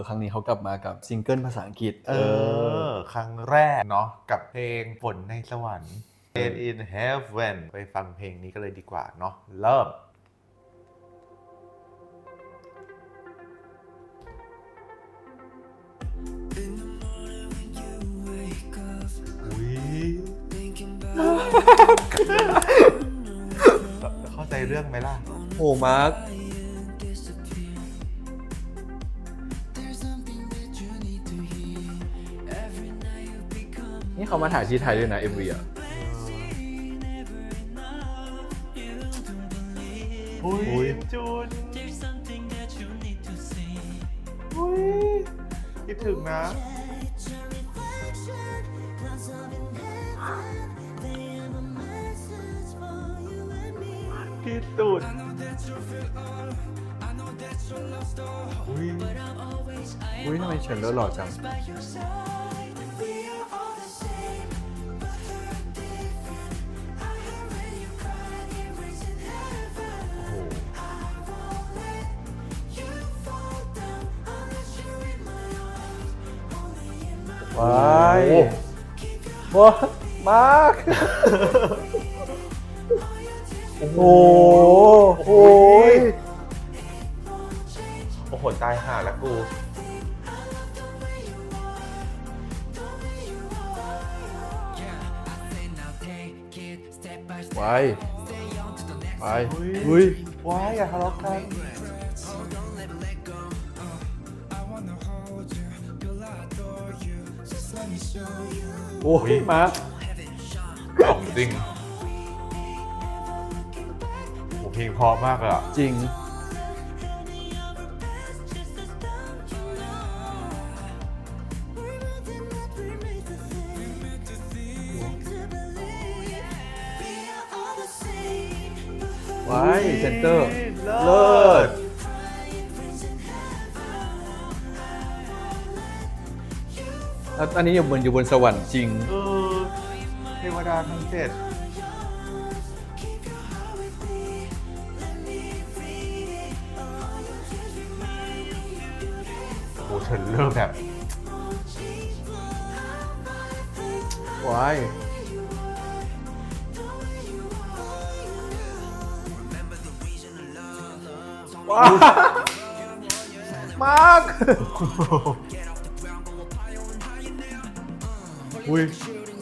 อครั้งนี้เขากลับมากับซิงเกิลภาษาอังกฤษ เออ ครั้งแรกเนาะกับเพลงฝนในสวรรค์ Rain in Heaven ไปฟังเพลงนี้กันเลยดีกว่าเนาะเริ่มอุ้ยเข้าใจเรื่องไหมล่ะ โอ้มาร์ค นี่เขามาถ่ายที่ไทยด้วยนะ MV อะอุ้ยจูนอุ้ยคิดถึงนะที่สุดอุ้ยอุ้ยทำไมเฉินเลอหล่อจัง ว้ายว้ามาร์คโอ้โหโอ้ยโอ้โหตายห่าแล้วกู ไปไปอุ้ยอุ้ยว้ายอย่าทะเลาะกัน โอ้ยมาร์คของจริงโอ้เพลงเพราะมากเลยอะจริงว้ายเซนเตอร์ เลิศ แล้วอันนี้อยู่บนอยู่บนสวรรค์จริง เออเทวดาทั้งเจ็ดโอ้ฉันเริ่มแบบว้ายว้าวมาร์ค อุ้ย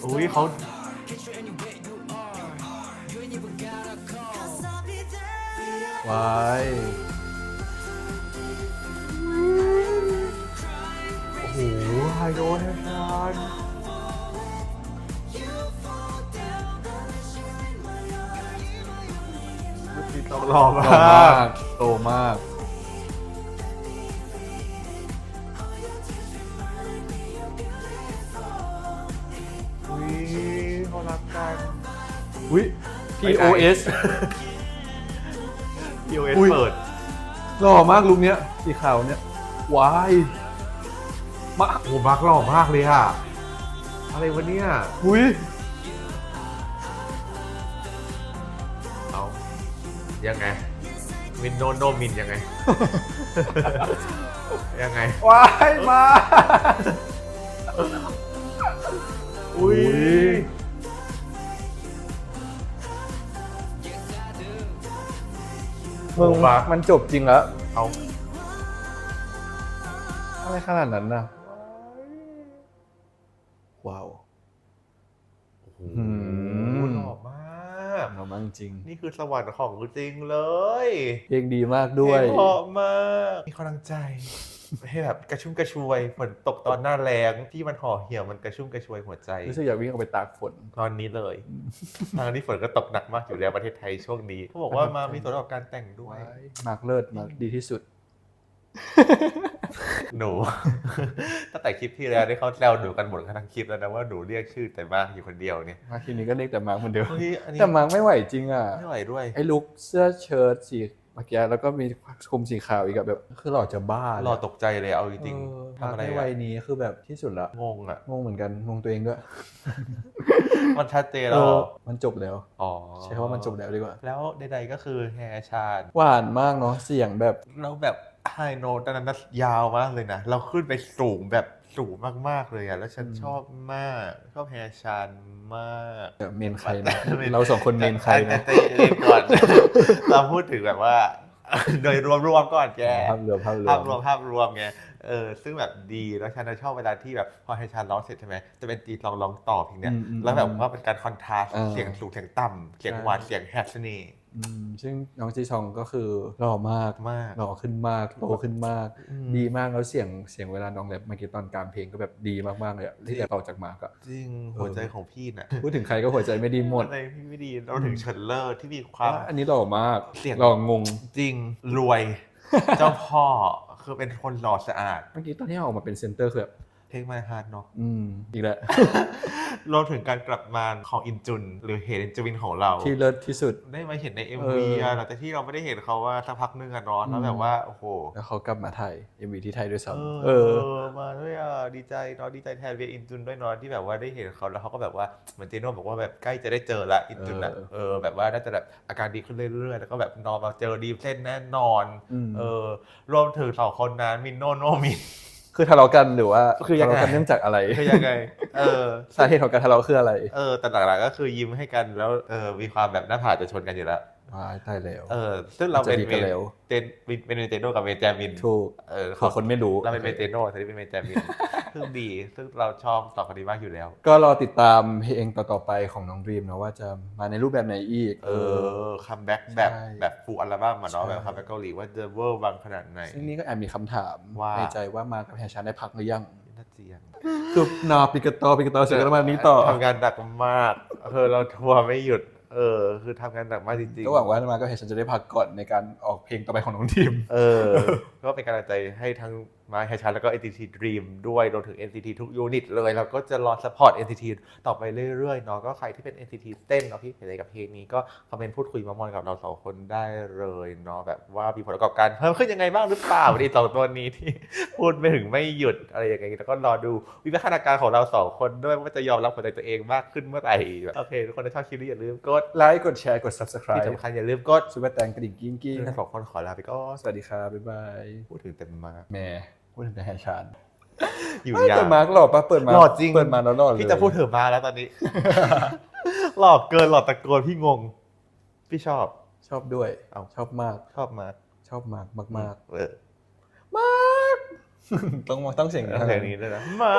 อุ้ยเขาว้ายโอ้โหไฮโดรแฮชานต้องรอมโตามากกโตมาก อุ้ย POS POS อุ้ยเปิด หล่อมากลุงเนี้ยสีขาวเนี้ยว้ายมาโอ้มาร์กหล่อมากเลยอะอะไรวะเนี่ย อุ้ยเอายังไง มินโนโนมินยังไง ยังไงว้ายมา อุ้ย มึงโอ้มามันจบจริงแล้วเอาอะไรขนาดนั้นน่ะว้าวโอ้โหอืมหล่อมากหล่อมากจริง นี่คือสวรรค์ของจริงเลย เพลงดีมากด้วยเพลงเพราะมากมีกำลังใจ ให้แบบกระชุ่มกระชวยฝนตกตอนหน้าแรงที่มันห่อเหี่ยวมันกระชุ่มกระชวยหัวใจรู้สึกอยากวิ่งออกไปตากฝนตอนนี้เลยทางนี้ฝนก็ตกหนักมากอยู่แล้วประเทศไทยช่วงนี้เขาบอกว่ามามีส่วนประกอบการแต่งด้วย มากเลิศมากดีที่สุด หนูตั้งแต่คลิปที่แล้วได้เขาแซวหนูกันหมดทั้งคลิปแล้วนะว่าหนูเรียกชื่อแต่มากอยู่คนเดียวเนี่ยมาทีนี้ก็เรียกแต่มาร์คเหมือนเดิมเฮ้ยอันนี้แต่มาร์คไม่ไหวจริงอะไม่ไหวด้วยไอ้ลุคเสื้อเชิ้ตสีเมื่อกี้แล้วก็มีคลุมสีขาวอีกอะแบบ คือหล่อจะบ้าเลยรอตกใจเลยเอาจริงเออๆทำอะไรในอะวัยนี้คือแบบที่สุดละงงอะ งงเหมือนกันงงตัวเองด้วยมันชัดเจนเอแล้วอมันจบแล้ว อ๋อใช้คำว่ามันจบแล้วดีกว่า แล้วใดๆก็คือแฮร์ชาญหวานมากเนาะเสียงแบบ แล้วแบบโนตอนนั้นนะยาวมากเลยนะ เราขึ้นไปสูงแบบ สูงมาก ๆ เลยอะแล้วฉันอืมชอบมาก ชอบแฮร์ชันมากเดี๋ยวเมนใครนะ เราสองคนเมนใครนะแต่แต่เย็นก่อนเราพูดถึงแบบว่า โดยรวมๆก่อนแกภาพรวมภาพรวภาพมรวมภาพรวมไงเออซึ่งแบบดีแล้วฉันจะชอบเวลาที่แบบพอให้ฉันร้องเสร็จใช่ไหมจะเป็นตีลองร้องต่อเพลงเนี้ยอืมอืมแล้วแบบว่าเป็นการคอนทราสต์อ่าเสียงสูงเสียงต่ำเสียงใช่หวานเสียงแฮปเสน่ห์อืม ซึ่งน้องจีชองก็คือหล่อมากมากหล่อขึ้นมากโตขึ้นมากอืมดีมากแล้วเสียงเสียงเวลาน้องแรปเมื่อกี้ตอนกลางเพลงก็แบบดีมากๆเลยอะที่แรปออกจากมาร์กอะจริงหัวใจของพี่น่ะพูดถึงใครก็หัวใจไม่ดีหมดหัวใจพี่ไม่ดีเราถึงเฉินเลอร์ที่มีความว่าอันนี้หล่อมากเสียงหล่องงจริงรวย เจ้าพ่อคือเป็นคนหล่อสะอาดเมื่อกี้ตอนที่เอาออกมาเป็นเซนเตอร์คือแบบ เทคมาฮาร์ดเนาะอืมอีกแล้วรวมถึงการกลับมาของอินจุน หรือเฮดอินจวินของเรา ที่เลิศที่สุด ได้มาเห็นในเอ MV ออะหลังจากที่เราไม่ได้เห็นเขาว่าสักพักนึงอะเนาะแล้วอืมแบบว่าโอ้โหแล้วเขากลับมาไทย MV ที่ไทยด้วยซ้ำเอเอออมาด้วยอะดีใจเนาะดีใจแทนเวียอินจุนด้วยเนาะที่แบบว่าได้เห็นเขาแล้วเขาก็แบบว่าเหมือนเจโน่บอกว่าแบบใกล้จะได้เจอละอินจุนอะเออเออแบบว่าน่าจะแบบอาการดีขึ้นเรื่อยๆแล้วก็แบบนอนมาเจอดีเส้นแน่นอนอืมเออรวมถึงสองคนนั้นมินโนโนมิน คือทะเลาะกันหรือว่าคือยังไงทะเลาะกันเนื่องจากอะไร คือยังไง เออ สาเหตุของการทะเลาะคืออะไรเออ แต่หลักๆก็คือยิ้มให้กันแล้วเออมีความแบบหน้าผากจะชนกันอยู่แล้วว้ายตายแล้ว เออ ซึ่งเราเป็นจะดีกันแล้ว เจนเป็นเมเจโนกับเมจามินถูกเออขอคนไม่รู้เราเป็นเมเจโนแต่นี่เป็นเมจามิน ซึ่งดีซึ่งเราชอบสองคนนี้มากอยู่แล้ว ก็รอติดตามเพลงต่อๆไปของน้องดรีมนะว่าจะมาในรูปแบบไหนอีก เออคัมแบ็กแบบใช่แบบฟูลอัลบั้มอะเนาะใช่ แบบคัมแบ็กเกาหลีว่าจะเวอร์วังขนาดไหน ซึ่งนี่ก็แอบมีคำถามว่า ในใจว่ามากับแฮชชันได้พักหรือยังน่าเจียงคือนาปิกาโตปิกาโตเสร็จแล้วมานี้ต่อทำงานหนักมากเออเราทัวร์ไม่หยุด เออ คือทำงานหนักมากจริงๆก็หวังว่ามากับแฮชชันจะได้พักก่อนในการออกเพลงต่อไปของน้องทีม เออ ก็เป็นกำลังใจให้ทั้ง มาให้ชันแล้วก็ NCT Dream ด้วยรวมถึง NCT ทุกยูนิตเลยแล้วก็จะรอสปอร์ต NCT ต่อไปเรื่อยๆเนาะก็ใครที่เป็น NCT เต้นเนาะพี่เห็นอะไรกับเพลงนี้ก็คอมเมนต์พูดคุยมามอนกับเราสองคนได้เลยเนาะแบบว่ามีผลประกอบการเพิ่มขึ้นยังไงบ้างหรือเปล่าในสองตัวนี้ที่พูดไม่ถึงไม่หยุดอะไรอย่างเงี้ยแล้วก็รอดูวิวัฒนาการของเราสองคนด้วยว่าจะยอมรับผลในตัวเองมากขึ้นเมื่อไหร่แบบโอเคทุกคนถ้าชอบคลิปนี้อย่าลืมกดไลค์กดแชร์กดที่ subscribe สำคัญอย่าลืมกดซูเปอร์แตงกระดิ่งกิ้งกิ้งทั้งสองคนขอลาไปก่อนสวัสดีครับบ๊ายบายพูดถึงเต็มมากแหม่ พูดถึงแต่แฮชชันอยู่ไม่ยาแต่วมาร์กหล่อปะเปิดมาหล่อจริงเปิดมาแล้วหล่อเลยพี่จะพูดถึงมาแล้วตอนนี้ หลอกเกินหลอกตะโกนพี่งง พี่ชอบชอบด้วยเอ้าชอบมากชอบมาชอบมากมากมากเออมากต้องต้องเสียงเพลงนี้ด้วยนะมา